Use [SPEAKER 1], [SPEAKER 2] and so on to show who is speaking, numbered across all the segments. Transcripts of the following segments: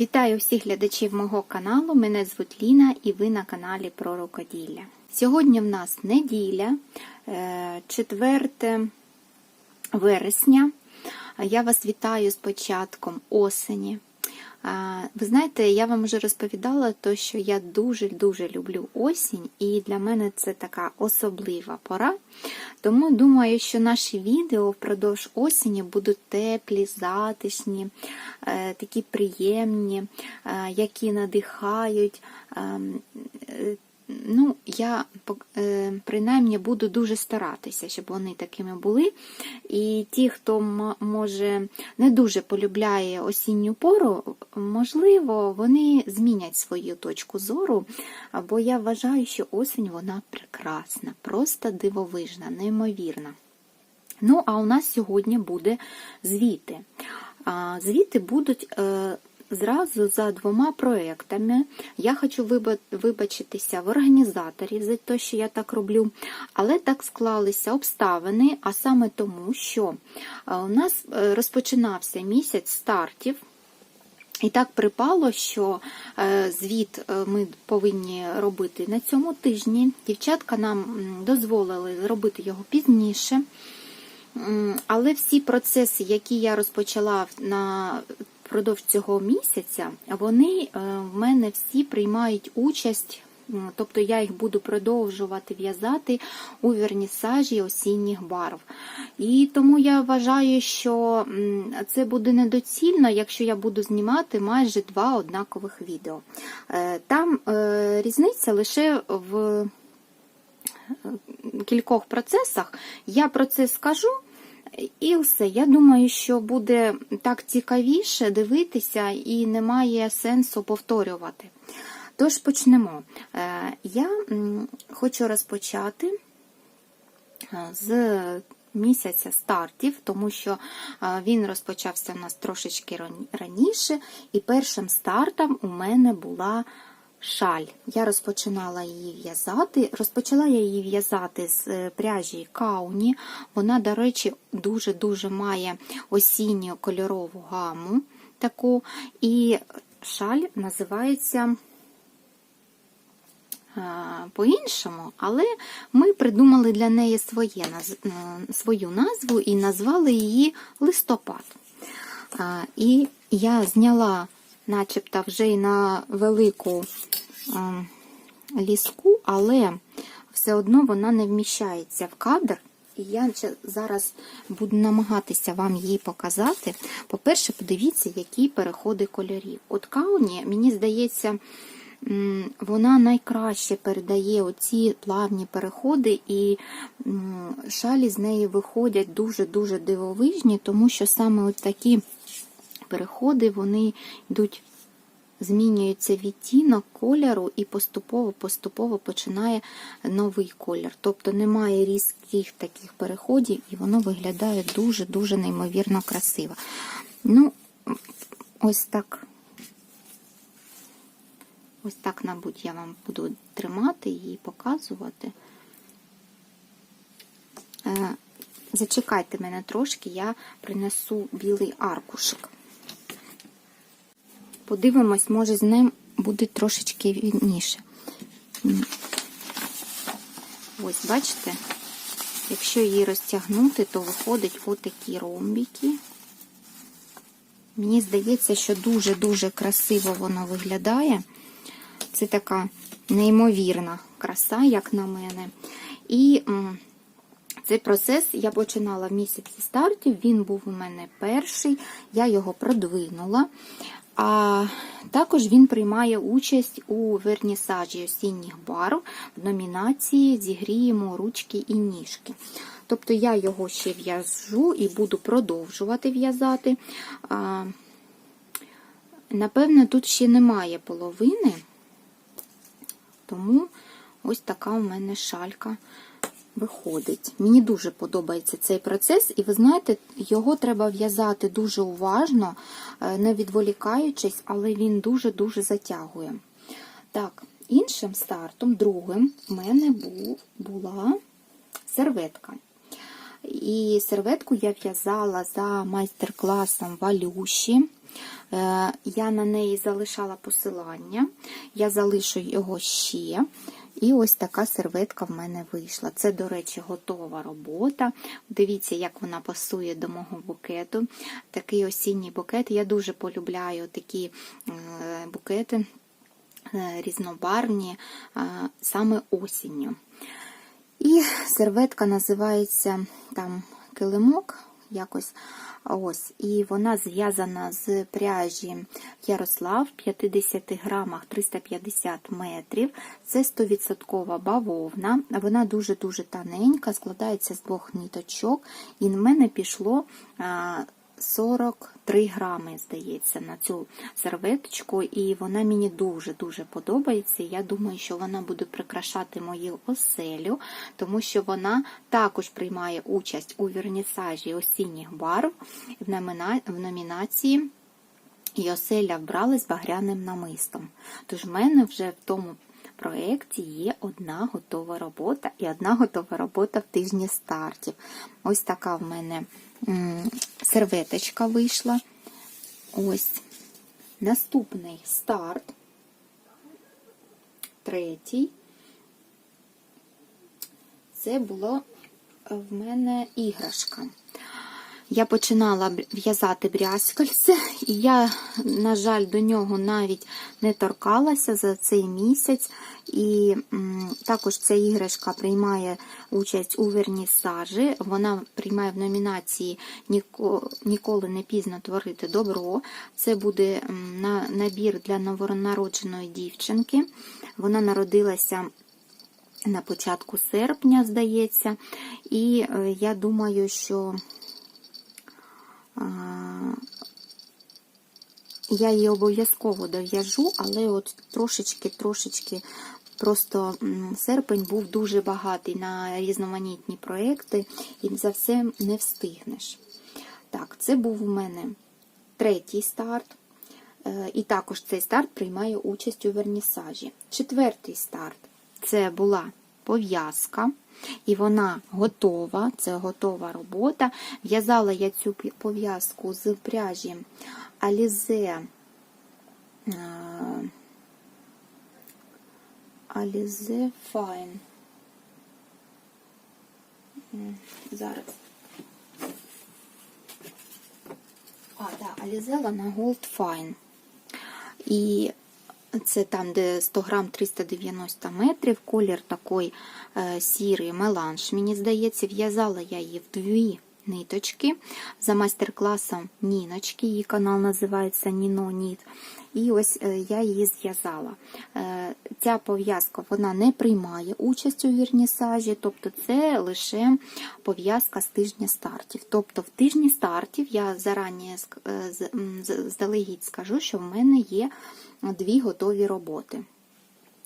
[SPEAKER 1] Вітаю всіх глядачів мого каналу. Мене звуть Ліна і ви на каналі про рукоділля. Сьогодні в нас неділя, е, 4 вересня. Я вас вітаю з початком осені. Ви знаєте, я вам вже розповідала, то, що я дуже-дуже люблю осінь, і для мене це така особлива пора. Тому думаю, що наші відео впродовж осені будуть теплі, затишні, е, такі приємні, е, які надихають. Ну, я е, принаймні буду дуже старатися, щоб вони такими були. І ті, хто може не дуже полюбляє осінню пору, можливо, вони змінять свою точку зору. Бо я вважаю, що осінь вона прекрасна, просто дивовижна, неймовірна. Ну, а у нас сьогодні буде звіти. Звіти будуть е, зразу за двома проектами. Я хочу вибачитися в організаторів за те, що я так роблю, але так склалися обставини, а саме тому, що у нас е, розпочинався місяць стартів. І так припало, що е, звіт е, ми повинні робити на цьому тижні. Дівчатка нам дозволили зробити його пізніше. Але всі процеси, які я розпочала на впродовж цього місяця вони е, в мене всі приймають участь, тобто я їх буду продовжувати в'язати у вернісажі осінніх барв. І тому я вважаю, що це буде недоцільно, якщо я буду знімати майже два однакових відео. Е, там е, різниця лише в кількох процесах. Я про це скажу. І все. Я думаю, що буде так цікавіше дивитися і немає сенсу повторювати. Тож почнемо. Е, я хочу розпочати е, з місяця стартів, тому що е, він розпочався у нас трошечки раніше, і першим стартом у мене була шаль. Я розпочинала її в'язати. Розпочала я її в'язати з е, пряжі Кауні. Вона, до речі, дуже-дуже має осінню кольорову гаму таку. І шаль називається. Е, по-іншому, але ми придумали для неї своє, е, свою назву і назвали її листопад. І я зняла начебто вже й на велику ліску, але все одно вона не вміщається в кадр. І я зараз буду намагатися вам її показати. По-перше, подивіться, які переходи кольорів. От Кауні, мені здається, вона найкраще передає оці плавні переходи, і шалі з неї виходять дуже-дуже дивовижні, тому що саме от такі переходи вони йдуть, змінюється відтінок кольору і поступово-поступово починає новий колір. Тобто немає різких таких переходів, і воно виглядає дуже-дуже неймовірно красиво. Ну, ось так. Ось так, мабуть, я вам буду тримати і показувати. Е, зачекайте мене трошки, я принесу білий аркушик. Подивимось, може, з ним буде трошечки вільніше. Ось, бачите, якщо її розтягнути, то виходить отакі ромбики. Мені здається, що дуже-дуже красиво воно виглядає. Це така неймовірна краса, як на мене. І цей процес я починала в місяці стартів, він був у мене перший, я його продвинула. А також він приймає участь у вернісажі осінніх барв в номінації Зігріємо ручки і ніжки. Тобто я його ще в'яжу і буду продовжувати в'язати. Напевне, тут ще немає половини, тому ось така у мене шалька виходить. Мені дуже подобається цей процес, і ви знаєте, його треба в'язати дуже уважно, е, не відволікаючись, але він дуже-дуже затягує. Так, іншим стартом, другим, в мене був, була серветка. І серветку я в'язала за майстер-класом Валюші. Е, Я на неї залишала посилання, я залишу його ще. І ось така серветка в мене вийшла. Це, до речі, готова робота. Дивіться, як вона пасує до мого букету. Такий осінній букет. Я дуже полюбляю такі е, букети е, різнобарвні е, саме осінню. І серветка називається там килимок якось. Ось, і вона зв'язана з пряжі Ярослав в 50 грамах 350 метрів. Це 100% бавовна. Вона дуже-дуже тоненька, складається з двох ниточок. І в мене пішло 43 грами, здається, на цю серветочку, і вона мені дуже-дуже подобається. Я думаю, що вона буде прикрашати мою оселю, тому що вона також приймає участь у вернісажі осінніх барв в номінації. І оселя вбралась багряним намистом. Тож в мене вже в тому проєкті є одна готова робота і одна готова робота в тижні стартів. Ось така в мене серветочка вийшла. Ось. Наступний старт. Третій. Це була в мене іграшка. Я починала в'язати брязкальце, і я, на жаль, до нього навіть не торкалася за цей місяць. І також ця іграшка приймає участь у вернісажі. Вона приймає в номінації «Ніко- Ніколи не пізно творити добро. Це буде набір для новонародженої дівчинки. Вона народилася на початку серпня, здається. І е, я думаю, що я її обов'язково дов'яжу, але от трошечки-трошечки просто серпень був дуже багатий на різноманітні проекти, і за все не встигнеш. Так, це був у мене третій старт. Е, І також цей старт приймає участь у вернісажі. Четвертий старт це була пов'язка, і вона готова, це готова робота. В'язала я цю пов'язку з пряжі Alize е, Alize Fine. Зараз. А, да, Alize на Gold Fine. І це там, де 100 грам 390 метрів, колір такий е, сірий меланж. Мені здається, в'язала я її в дві ниточки за майстер-класом Ніночки. Її канал називається Ніно Ніт. І ось е, я її зв'язала. Е, Ця пов'язка вона не приймає участь у вірнісажі, тобто це лише пов'язка з тижня стартів. Тобто в тижні стартів я зарані е, здалегідь скажу, що в мене є дві готові роботи.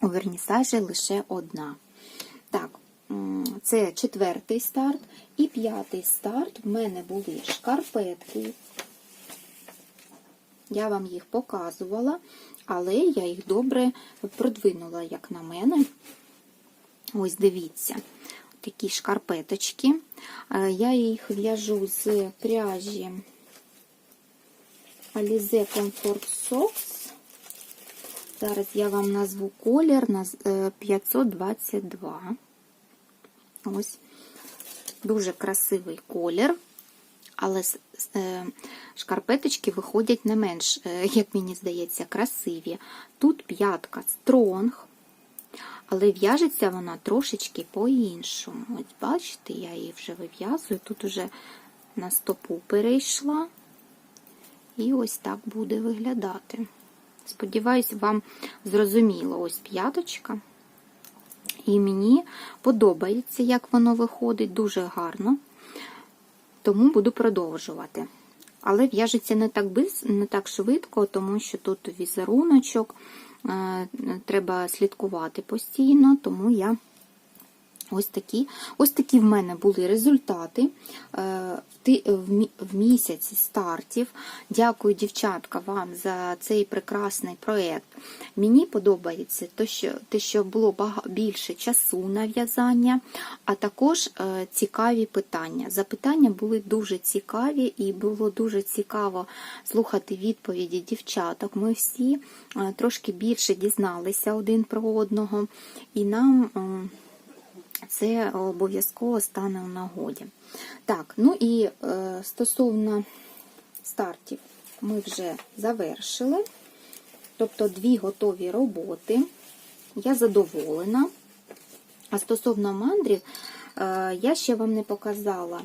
[SPEAKER 1] У вернісажі лише одна. Так, це четвертий старт. І п'ятий старт в мене були шкарпетки. Я вам їх показувала, але я їх добре продвинула, як на мене. Ось дивіться, такі шкарпеточки. Е, Я їх в'яжу з пряжі Alize Comfort Socks. Зараз я вам назву колір е, 522. Ось. Дуже красивий колір, але е, шкарпеточки виходять не менш, е, як мені здається, красиві. Тут п'ятка стронг, але в'яжеться вона трошечки по-іншому. Ось бачите, я її вже вив'язую. Тут уже на стопу перейшла. І ось так буде виглядати. Сподіваюсь, вам зрозуміло ось п'яточка. І мені подобається, як воно виходить, дуже гарно. Тому буду продовжувати. Але в'яжеться не так без, не так швидко, тому що тут візеруночок, е, треба слідкувати постійно, тому я Ось такі, ось такі в мене були результати е, в ти- в мі- в місяці стартів. Дякую, дівчатка, вам за цей прекрасний проєкт. Мені подобається те, що, було більше часу на в'язання, а також е, цікаві питання. Запитання були дуже цікаві, і було дуже цікаво слухати відповіді дівчаток. Ми всі е, трошки більше дізналися один про одного, і нам. Це обов'язково стане у нагоді. Так, ну і е, стосовно стартів ми вже завершили. Тобто дві готові роботи. Я задоволена. А стосовно мандрів, е, я ще вам не показала.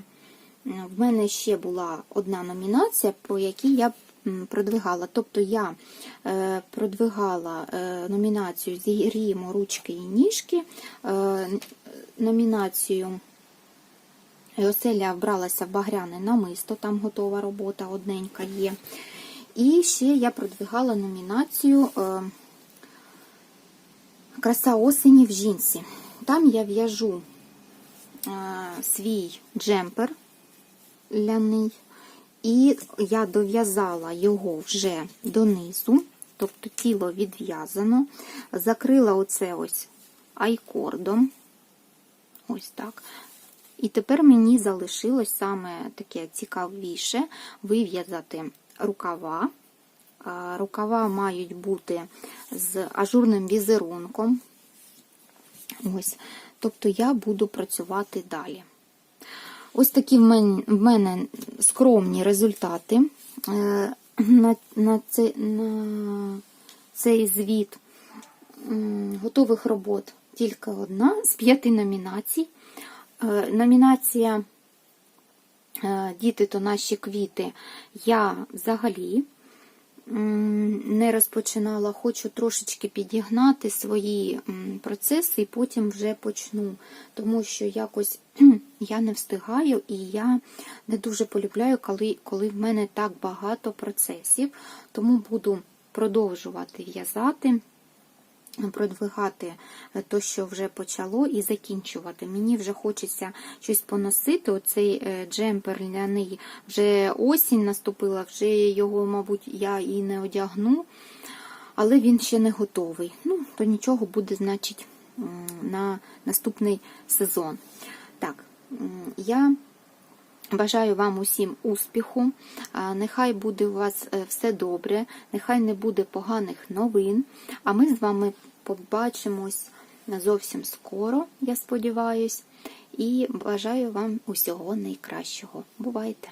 [SPEAKER 1] В мене ще була одна номінація, по якій я продвигала. Тобто я е, продвигала номінацію Зігріємо ручки і ніжки, номінацію Оселя вбралася в багряне намисто, там готова робота, одненька є. І ще я продвигала номінацію е, Краса осені в жінці. Там я в'яжу е, свій джемпер ляний, і я дов'язала його вже донизу, тобто тіло відв'язано, закрила оце ось айкордом. Ось так. І тепер мені залишилось саме таке цікавіше вив'язати рукава. Рукава мають бути з ажурним візерунком. Ось. Тобто я буду працювати далі. Ось такі в мене, скромні результати е, на, на, цей, на цей звіт готових робот тільки одна з п'яти номінацій. Е, Номінація е, Діти то наші квіти я взагалі не розпочинала, хочу трошечки підігнати свої процеси і потім вже почну, тому що якось я не встигаю і я не дуже полюбляю, коли, коли в мене так багато процесів, тому буду продовжувати в'язати продвигати то, що вже почало, і закінчувати. Мені вже хочеться щось поносити. Оцей е, джемпер ляний вже осінь наступила, вже його, мабуть, я і не одягну, але він ще не готовий. Ну, то нічого буде, значить, на наступний сезон. Так, я. Бажаю вам усім успіху. Нехай буде у вас е, все добре, нехай не буде поганих новин. А ми з вами побачимось зовсім скоро, я сподіваюсь, і бажаю вам усього найкращого. Бувайте!